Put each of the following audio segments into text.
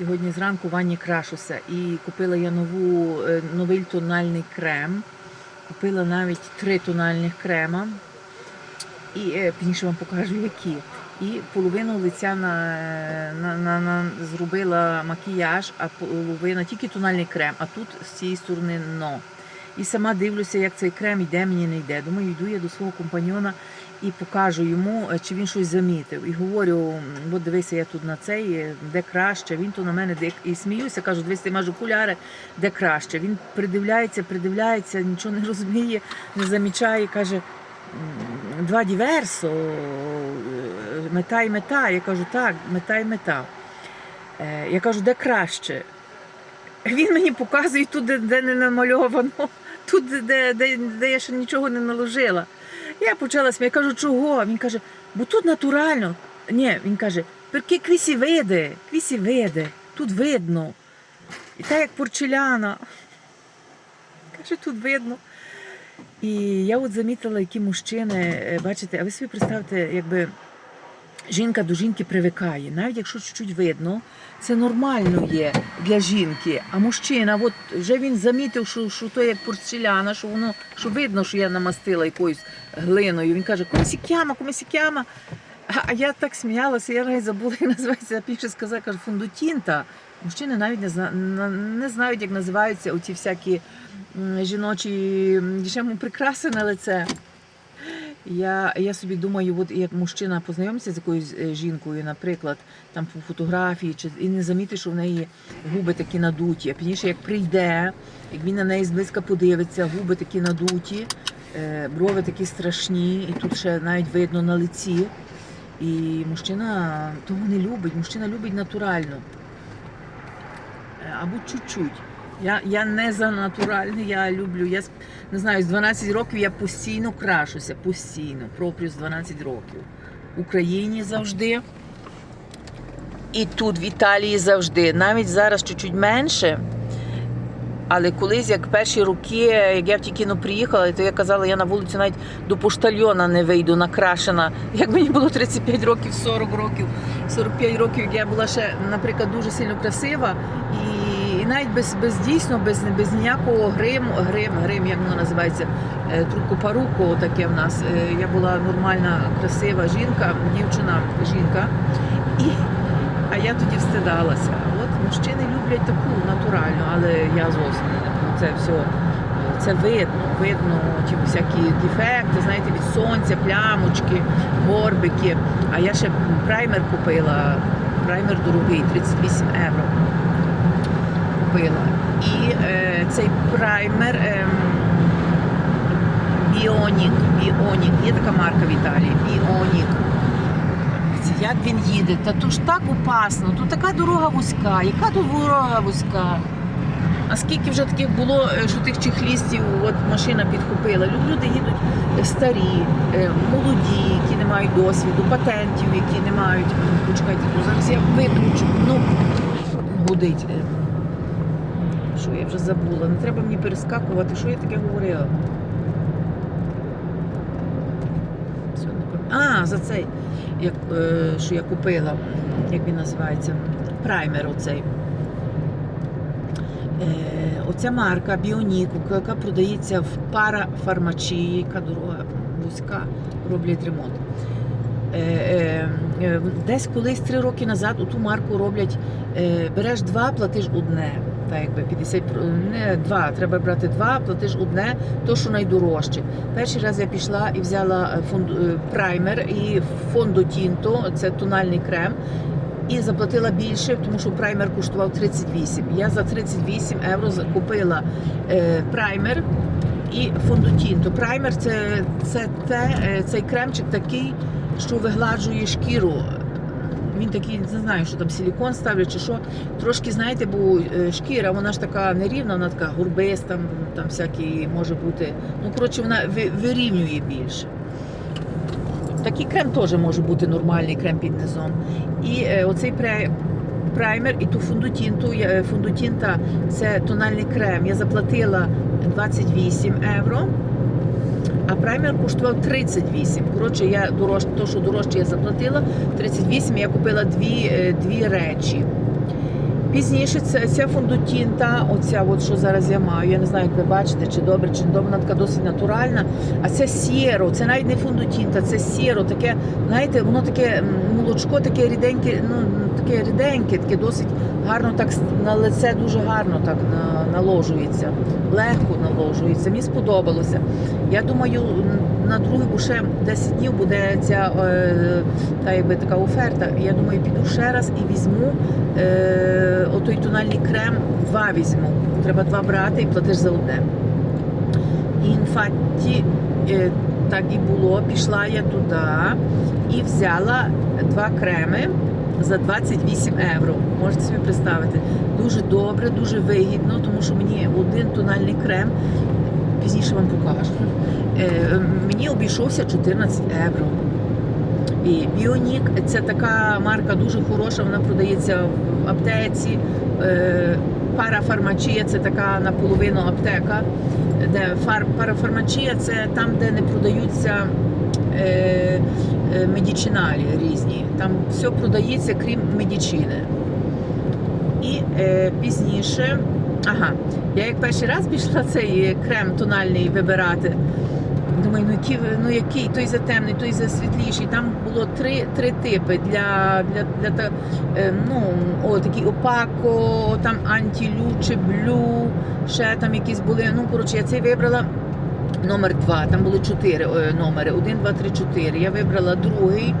Сьогодні зранку ванні крашуся і купила я нову, е, новий тональний крем. Купила навіть три тональних крема. І е, пізніше вам покажу, які. І половину лиця на, на, на, на, зробила макіяж, а половина тільки тональний крем, а тут з цієї сторони но. І сама дивлюся, як цей крем йде, мені не йде. Думаю, йду я до свого компаньона і покажу йому, е, чи він щось замітив. І говорю, «М, от дивися, я тут на цей, е, де краще. Він то на мене де і сміюся, кажу, дивись, ти маєш окуляри, де краще. Він придивляється, придивляється, нічого не розуміє, не замічає, каже. Два діверсо, мета і мета. Я кажу, так, мета і мета. Е, Я кажу, де краще? Він мені показує тут, де не намальовано, тут, де, де, де я ще нічого не наложила. Я почала сміяти, кажу, чого? Він каже, бо тут натурально. Ні, він каже, квісі види, квісі види, тут видно. І так як порчеляна. Каже, тут видно. І я от замітила, які мужчини, е, бачите, а ви собі представте, якби жінка до жінки привикає. Навіть якщо чуть-чуть видно, це нормально є для жінки. А мужчина, от вже він замітив, що, що то як порцеляна, що воно що видно, що я намастила якоюсь глиною. Він каже, комісікяма, комісікяма. А я так сміялася, я навіть забула, як називається, а більше сказала, каже, фундутінта. Мужчини навіть не, зна, не знають, як називаються оці всякі жіночі м, прикраси на лице. Я, я собі думаю, от як мужчина познайомиться з якоюсь е, жінкою, наприклад, там по фотографії, чи і не замітить, що в неї губи такі надуті. А пізніше, як прийде, як він на неї зблизька подивиться, губи такі надуті, е, брови такі страшні, і тут ще навіть видно на лиці. І мужчина того не любить. Мужчина любить натурально. Е, Або чуть-чуть. Я, я не за натуральне, я люблю. Я не знаю, з 12 років я постійно крашуся, постійно, пропрю з 12 років. В Україні завжди. І тут, в Італії завжди. Навіть зараз чуть-чуть менше. Але колись, як перші роки, як я в ті кіно приїхала, то я казала, я на вулицю навіть до поштальйона не вийду, накрашена. Як мені було 35 років, 40 років, 45 років, я була ще, наприклад, дуже сильно красива. І навіть без, без дійсно, без, без ніякого гриму, грим, грим, як воно називається, е, трубку паруку таке в нас. Е, Я була нормальна, красива жінка, дівчина, жінка. І, а я тоді встидалася. От мужчини люблять таку натуральну, але я зовсім це все. Це видно, видно ті всякі дефекти, знаєте, від сонця, плямочки, горбики. А я ще праймер купила. Праймер дорогий, 38 євро. Купила. І е, цей праймер ем, Біонік, Біонік, є така марка в Італії, Біонік. Як він їде? Та то ж так опасно, тут така дорога вузька, яка тут дорога вузька? А скільки вже таких було, е, що тих чехлістів от машина підхопила. Люди їдуть е, старі, е, молоді, які не мають досвіду, патентів, які не мають. Почекайте, зараз я виключу. Ну, гудить. Що я вже забула? Не треба мені перескакувати. Що я таке говорила? А, за цей, як, е, що я купила, як він називається, праймер оцей. Е, оця марка Біонік, яка продається в парафармачії, яка дорога вузька, роблять ремонт. Е, е, е, десь колись три роки назад ту марку роблять, береш два, платиш одне. Так якби 50, не два, треба брати два, платиш одне, то що найдорожче. Перший раз я пішла і взяла е, фонд, е, праймер і фондо Тінто, це тональний крем. І заплатила більше, тому що праймер коштував 38. Я за 38 євро купила е, праймер і фондотінто. Праймер це, це те, цей кремчик такий, що вигладжує шкіру. Він такий, не знаю, що там силікон ставлять чи що. Трошки, знаєте, бо е, шкіра, вона ж така нерівна, вона така гурбиста, там, всякі може бути. Ну, коротше, вона вирівнює більше. Такий крем теж може бути нормальний крем під низом. І е, оцей праймер і ту фундутінту. е, Фундутінта це тональний крем. Я заплатила 28 євро, праймер коштував 38. Коротше, я дорож, то, що дорожче я заплатила, 38, я купила дві, е, дві речі. Пізніше ця, ця фундутінта, оця, от, що зараз я маю, я не знаю, як ви бачите, чи добре, чи не добре, вона така досить натуральна. А це сіро, це навіть не фундутінта, це сіро, таке, знаєте, воно таке молочко, таке ріденьке, ну таке ріденьке, таке досить гарно так на лице дуже гарно так на, наложується, легко наложується. Мені сподобалося. Я думаю, на другий, бо ще 10 днів буде ця е, та якби така оферта. Я думаю, піду ще раз і візьму е, отой тональний крем, два візьму. Треба два брати і платиш за одне. І інфакті е, так і було. Пішла я туди і взяла два креми за 28 євро. Можете собі представити. Дуже добре, дуже вигідно, тому що мені один тональний крем, пізніше вам покажу, е, мені обійшовся 14 євро. І Біонік це така марка дуже хороша, вона продається в аптеці. Е, Парафармачія це така наполовину аптека, де фар, парафармачія це там, де не продаються медичиналі різні. Там все продається, крім медичини. І е, пізніше, ага, я як перший раз пішла цей крем тональний вибирати. Думаю, ну який, ну який, той затемний, той за світліший. Там було три, три типи для, для, для е, ну, о, такі опако, там антилюче, блю, ще там якісь були. Ну, коротше, я цей вибрала номер два. Там були чотири е, номери. Один, два, три, чотири. Я вибрала другий.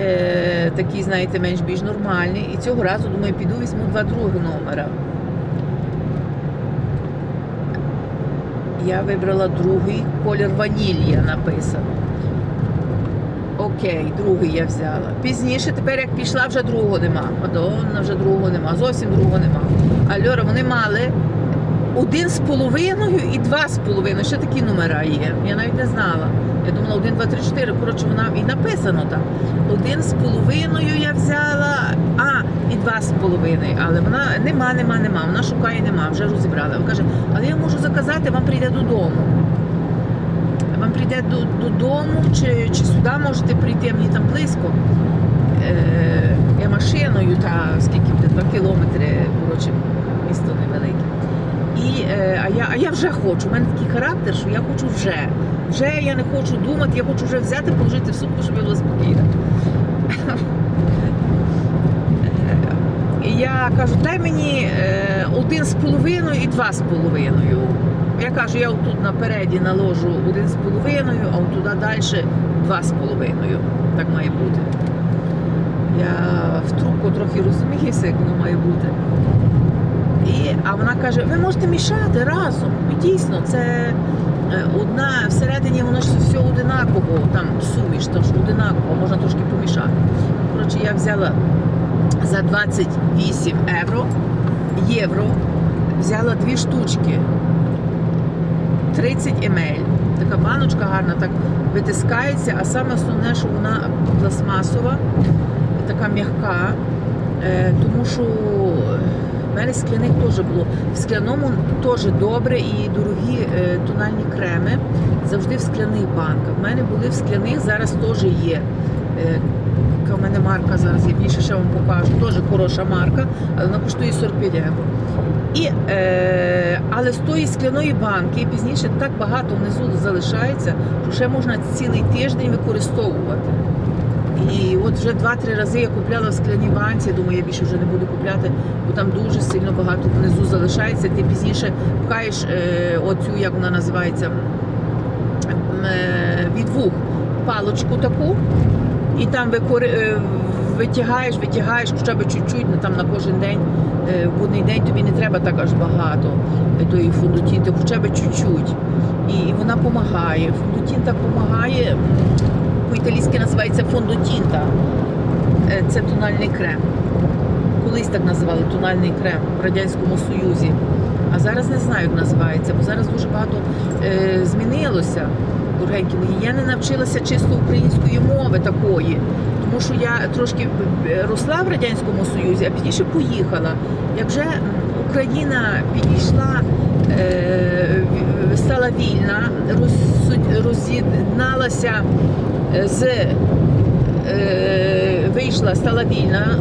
Е, такий, знаєте, менш більш нормальний. І цього разу, думаю, піду візьму два других номера. Я вибрала другий колір ванілія написано. Окей, другий я взяла. Пізніше, тепер як пішла, вже другого нема. Мадонна вже другого нема, зовсім другого нема. А Льора, вони мали один з половиною і два з половиною. Ще такі номера є. Я навіть не знала. Я думала, один, два, три, чотири. Коротше, вона і написано там. Один з половиною я взяла, а, і два з половиною. Але вона нема, нема, нема. Вона шукає, нема, вже розібрала. Вона каже, але я можу заказати, вам прийде додому. Вам прийде додому, чи, чи сюди можете прийти, мені там близько. Е, я машиною, та скільки буде, два кілометри, коротше, місто невелике. Е, а, я, а я вже хочу. У мене такий характер, що я хочу вже. Вже я не хочу думати, я хочу вже взяти, положити в сумку, щоб я була спокійна. Я кажу, дай мені е, один з половиною і два з половиною. Я кажу, я отут напереді наложу один з половиною, а от туди далі два з половиною. Так має бути. Я в трубку трохи розуміюся, як воно має бути. І, а вона каже, ви можете мішати разом. І дійсно, це е, одна всередині воно ж все одинаково, там суміш, тож одинаково, можна трошки помішати. Коротше, я взяла за 28 євро, євро взяла дві штучки. 30 емель. Така баночка гарна, так витискається, а саме основне, що вона пластмасова, така м'яка, е, тому що мене скляних теж було. В скляному теж добре і дорогі е, тональні креми завжди в скляних банках. В мене були в скляних, зараз теж є. Е, Яка в мене марка зараз, я більше ще вам покажу. Теж хороша марка, але вона коштує 45 євро. І, е, але з тої скляної банки пізніше так багато внизу залишається, що ще можна цілий тиждень використовувати. І от вже два-три рази я купляла в скляній банці, думаю, я більше вже не буду купляти, бо там дуже сильно багато внизу залишається. Ти пізніше пхаєш е, оцю, як вона називається, е, від вух палочку таку, і там викори... е, витягаєш, витягаєш хоча б чуть-чуть, ну, там на кожен день, е, в будний день тобі не треба так аж багато тої фундутінти, хоча б чуть-чуть. І вона допомагає. Фундутінта допомагає, по-італійськи називається фондутінта. Е, Це тональний крем. Колись так називали тональний крем в Радянському Союзі. А зараз не знаю, як називається, бо зараз дуже багато е, змінилося. Дорогенькі мої, я не навчилася чисто української мови такої, тому що я трошки е, росла в Радянському Союзі, а пізніше поїхала. Як вже Україна підійшла, е, стала вільна, роз'єдналася з е, вийшла, стала вільна,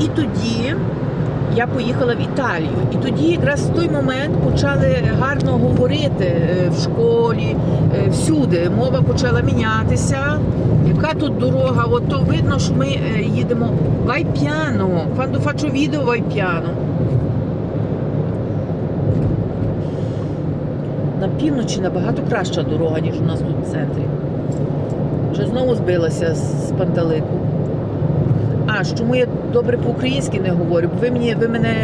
І тоді я поїхала в Італію. І тоді якраз в той момент почали гарно говорити е, в школі, е, всюди. Мова почала мінятися. Яка тут дорога? От то видно, що ми їдемо вайп'яно. Faccio video вайп'яно. На півночі набагато краща дорога, ніж у нас тут в центрі. Вже знову збилася з пантелику. А, чому я добре по-українськи не говорю? Бо ви мені, ви мене.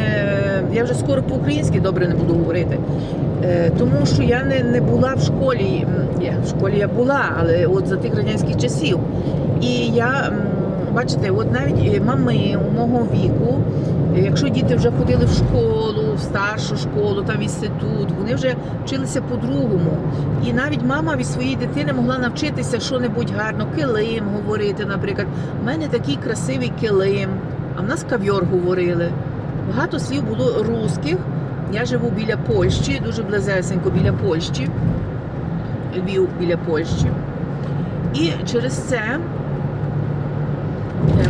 Я вже скоро по-українськи добре не буду говорити. Е, тому що я не, не була в школі. Я, в школі я була, але от за тих радянських часів. І я, бачите, от навіть е, мами у мого віку, якщо діти вже ходили в школу, в старшу школу, там інститут, вони вже вчилися по-другому. І навіть мама від своєї дитини могла навчитися що-небудь гарно, килим говорити, наприклад. У мене такий красивий килим, а в нас кав'йор говорили. Багато слів було русських. Я живу біля Польщі, дуже близесенько біля Польщі. Львів біля Польщі. І через це е,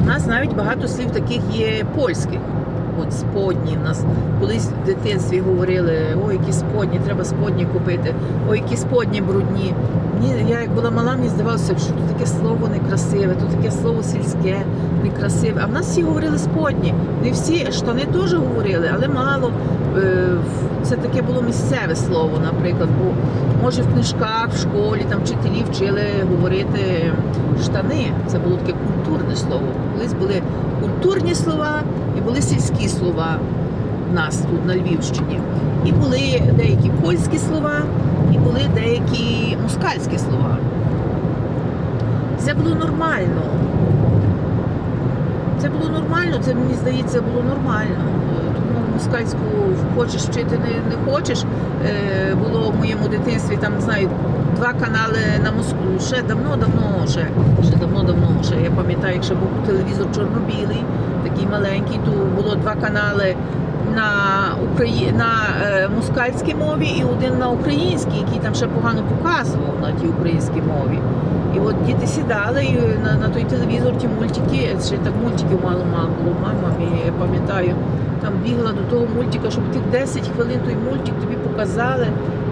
в нас навіть багато слів таких є польських. От сподні. Нас колись в дитинстві говорили, ой, які сподні, треба сподні купити, ой, які сподні брудні. Мені, я як була мала, мені здавалося, що тут таке слово некрасиве, тут таке слово сільське, некрасиве. А в нас всі говорили сподні. Не всі штани теж говорили, але мало. Е, Це таке було місцеве слово, наприклад. Бо може в книжках, в школі там вчителі вчили говорити штани. Це було таке культурне слово. Колись були культурні слова і були сільські слова в нас тут на Львівщині. І були деякі польські слова, були деякі москальські слова. Це було нормально. Це було нормально, це мені здається було нормально. Тому москальську хочеш вчити, не, не хочеш. Е, Було в моєму дитинстві там, не знаю, два канали на Москву. Ще давно-давно, ще, ще давно-давно. Ще я пам'ятаю, якщо був телевізор чорно-білий, такий маленький, то було два канали на Украї... на е, москальській мові і один на українській, який там ще погано показував на тій українській мові. І от діти сідали на, на той телевізор ті мультики, ще так мультиків мало мало. Мама, я пам'ятаю, там бігла до того мультика, щоб тих 10 хвилин той мультик тобі показали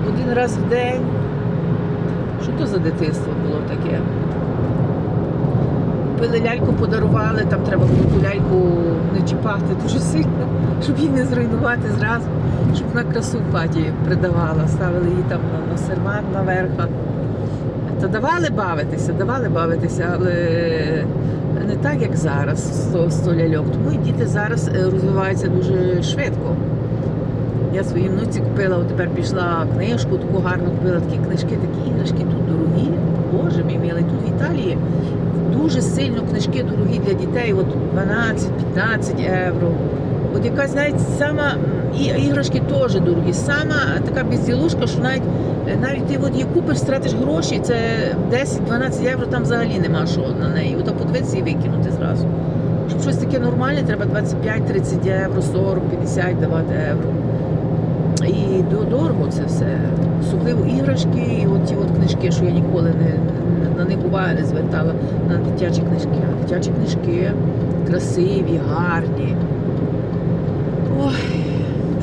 один раз в день. Що то за дитинство було таке? Купили ляльку, подарували, там треба було ляльку не чіпати дуже сильно, щоб її не зруйнувати зразу, щоб вона красу в хаті придавала. Ставили її там на, сервант наверх. Та давали бавитися, давали бавитися, але не так, як зараз, 100, 100 ляльок. Тому і діти зараз е, розвиваються дуже швидко. Я своїй внуці купила, от тепер пішла книжку, таку гарну купила такі книжки, такі іграшки тут дорогі. Боже мій милий, тут в Італії дуже сильно книжки дорогі для дітей, от 12-15 євро. От якась навіть сама і іграшки теж дорогі. Сама така безділушка, що навіть навіть ти от її купиш, стратиш гроші, це 10-12 євро, там взагалі нема що на неї. От подивитися і викинути зразу. Щоб щось таке нормальне, треба 25-30 євро, 40-50 давати євро. І дорого це все. Особливо іграшки, і от ті от книжки, що я ніколи не- на них увагу не звертала, на дитячі книжки. А дитячі книжки красиві, гарні. Ой,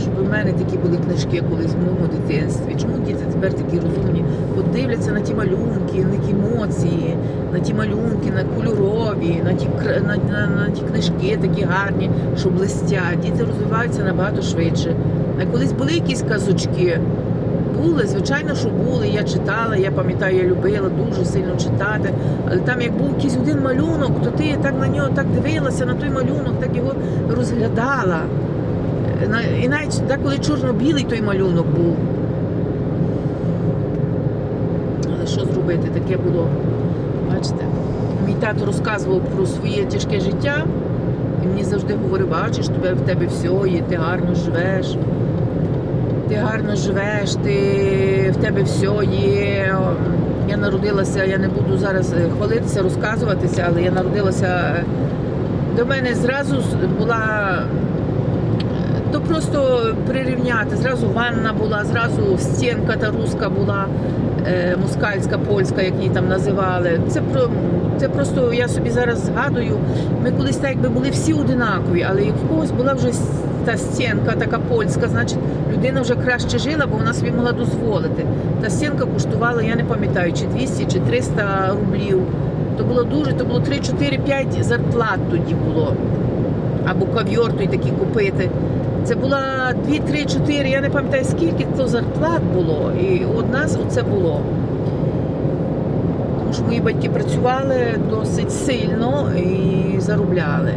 щоб у мене такі були книжки колись в моєму дитинстві. Чому діти тепер такі розумні? От дивляться на ті малюнки, на ті емоції, на ті малюнки, на кольорові, на ті, на, на, на ті книжки такі гарні, що блистять. Діти розвиваються набагато швидше. А колись були якісь казочки. Були, звичайно, що були. Я читала, я пам'ятаю, я любила дуже сильно читати. Але там, як був якийсь один малюнок, то ти так на нього так дивилася, на той малюнок, так його розглядала. І навіть деколи чорно-білий той малюнок був. Але що зробити? Таке було. Бачите, мій тато розказував про своє тяжке життя. І мені завжди говорив, бачиш, тебе в тебе все є, ти гарно живеш. Ти гарно живеш, ти в тебе все є. Я народилася, я не буду зараз е, хвалитися, розказуватися, але я народилася. е, До мене зразу була. е, То просто прирівняти. Зразу ванна була, зразу стінка та руска була, москальська, польська, як її там називали. Це про це просто я собі зараз згадую. Ми колись так якби були всі одинакові, але в когось була вже та стінка така польська, значить людина вже краще жила, бо вона собі могла дозволити. Та стінка коштувала, я не пам'ятаю, чи 200, чи 300 рублів. То було дуже, то було 3, 4, 5 зарплат тоді було. Або кав'йор той такий купити. Це була 2, 3, 4, я не пам'ятаю скільки то зарплат було. І у нас оце було. Тому що мої батьки працювали досить сильно і заробляли.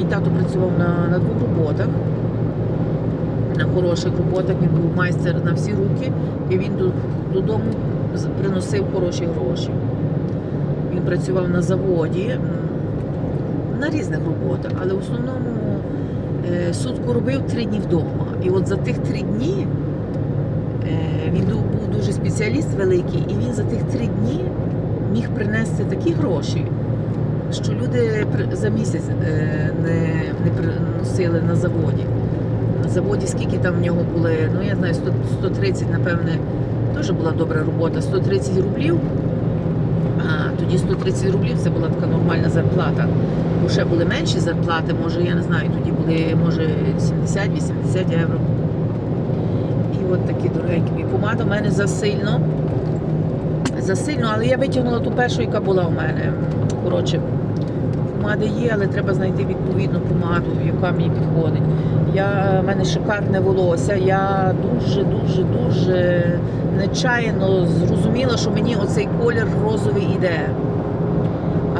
Мій тато працював на, на двох роботах, на хороших роботах. Він був майстер на всі руки, і він додому приносив хороші гроші. Він працював на заводі на різних роботах, але в основному е, сутку робив три дні вдома. І от за тих три дні е, він був дуже спеціаліст великий, і він за тих три дні міг принести такі гроші, що люди за місяць е, не, не приносили на заводі. На заводі скільки там в нього були, ну я знаю, 100, 130, напевне, теж була добра робота, 130 рублів. А тоді 130 рублів це була така нормальна зарплата. Бо ще були менші зарплати, може, я не знаю, тоді були, може, 70-80 євро. І от такі дорогенькі. Помада в мене засильно. Засильно, але я витягнула ту першу, яка була у мене. Коротше, помади є, але треба знайти відповідну помаду, яка мені підходить. Я, в мене шикарне волосся. Я дуже, дуже, нечаянно зрозуміла, що мені оцей колір розовий іде.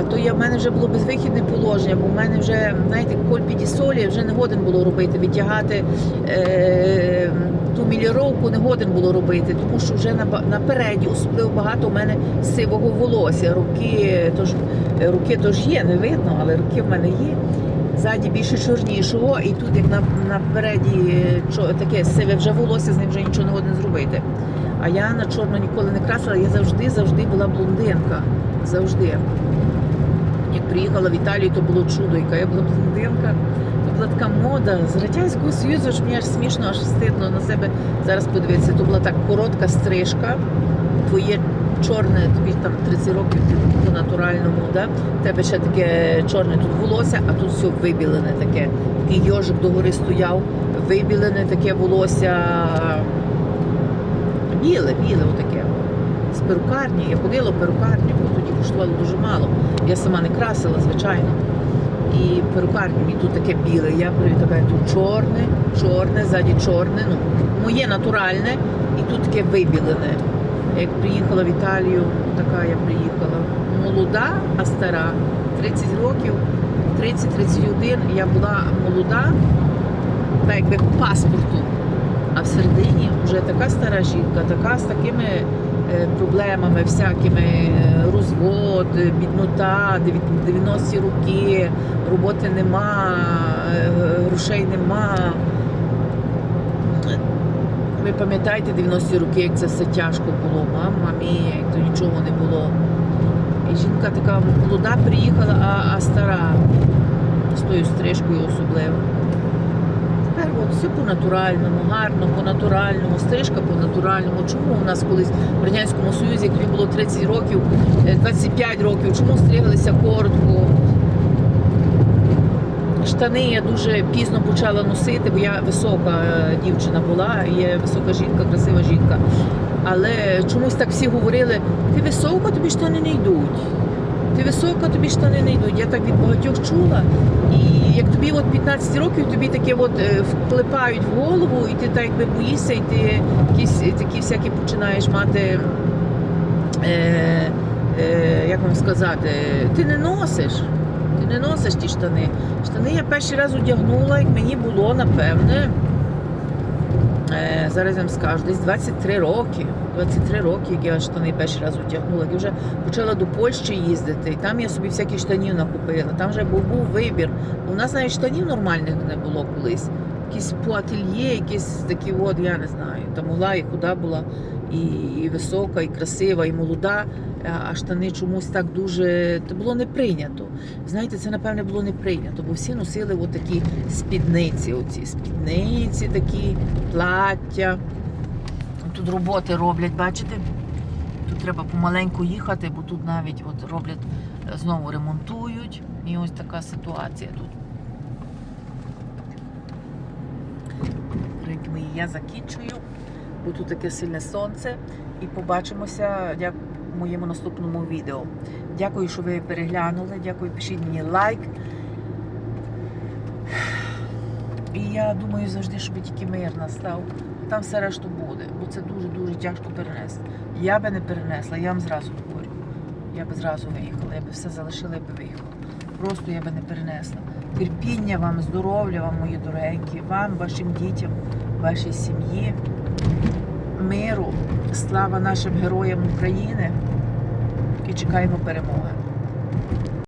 А то я в мене вже було безвихідне положення, бо в мене вже, знаєте, коль підісолі вже не годен було робити, відтягати е, ту не годен було робити, тому що вже на, напереді особливо багато у мене сивого волосся. Руки тож, руки тож є, не видно, але руки в мене є. Ззаді більше чорнішого, і тут як на, напереді е, таке сиве вже волосся, з ним вже нічого не годен зробити. А я на чорно ніколи не красила, я завжди, завжди була блондинка. Завжди. Як приїхала в Італію, то було чудо, яка я була блондинка. Була така мода з Радянського Союзу, що мені аж смішно, аж стидно на себе зараз подивитися. То була так коротка стрижка, твоє чорне, тобі там 30 років ти натуральному, да? Тебе ще таке чорне тут волосся, а тут все вибілене таке. Такий йожик догори стояв, вибілене таке волосся. Біле, біле отаке. З перукарні. Я ходила в перукарню, бо тоді коштувало дуже мало. Я сама не красила, звичайно. І перукарню мені тут таке біле. Я така тут чорне, чорне, ззаді чорне. Ну, моє натуральне, і тут таке вибілене. Як приїхала в Італію, така я приїхала. Молода, а стара. 30 років, 30-31 я була молода, так якби по паспорту. А всередині вже така стара жінка, така з такими проблемами, всякими е, розвод, е, біднота, 90-ті роки, роботи нема, е, грошей нема. Ви пам'ятаєте 90-ті роки, як це все тяжко було, мама мія, як то нічого не було. І жінка така молода приїхала, а, а стара з тою стрижкою особливо. От все по-натуральному, гарно, по-натуральному, стрижка по-натуральному. Чому у нас колись в Радянському Союзі, як тобі було 30 років, е, 25 років, чому стриглися коротко? Штани я дуже пізно почала носити, бо я висока е, дівчина була, є висока жінка, красива жінка. Але чомусь так всі говорили: ти висока, тобі штани не йдуть. Ти висока, тобі штани не йдуть. Я так від багатьох чула. І як тобі от 15 років, тобі таке от е, вклепають в голову, і ти так якби боїшся, і ти якісь такі всякі починаєш мати. Е, е, як вам сказати, ти не носиш. Ти не носиш ті штани. Штани я перший раз одягнула, як мені було, напевне. Е, зараз я вам скажу, десь 23 роки. 23 роки, як я штани перший раз одягнула. Я вже почала до Польщі їздити, і там я собі всякі штанів накупила. Там вже був, був вибір. У нас навіть штанів нормальних не було колись. Якісь по ательє, якісь такі, от, я не знаю, там була і куди була. І, висока, і красива, і молода. А штани чомусь так дуже це було не прийнято. Знаєте, це напевне було не прийнято, бо всі носили отакі спідниці, оці спідниці, такі плаття. Тут роботи роблять, бачите? Тут треба помаленьку їхати, бо тут навіть от роблять, е, знову ремонтують. І ось така ситуація тут. Дорогі я закінчую, бо тут таке сильне сонце. І побачимося як в моєму наступному відео. Дякую, що ви переглянули. Дякую, пишіть мені лайк. І я думаю завжди, щоб тільки мир настав. Там все решту буде, бо це дуже-дуже тяжко перенести. Я би не перенесла, я вам зразу говорю. Я би зразу виїхала, я би все залишила і би виїхала. Просто я би не перенесла. Терпіння вам, здоров'я вам, мої дорогенькі, вам, вашим дітям, вашій сім'ї, миру, слава нашим героям України і чекаємо перемоги.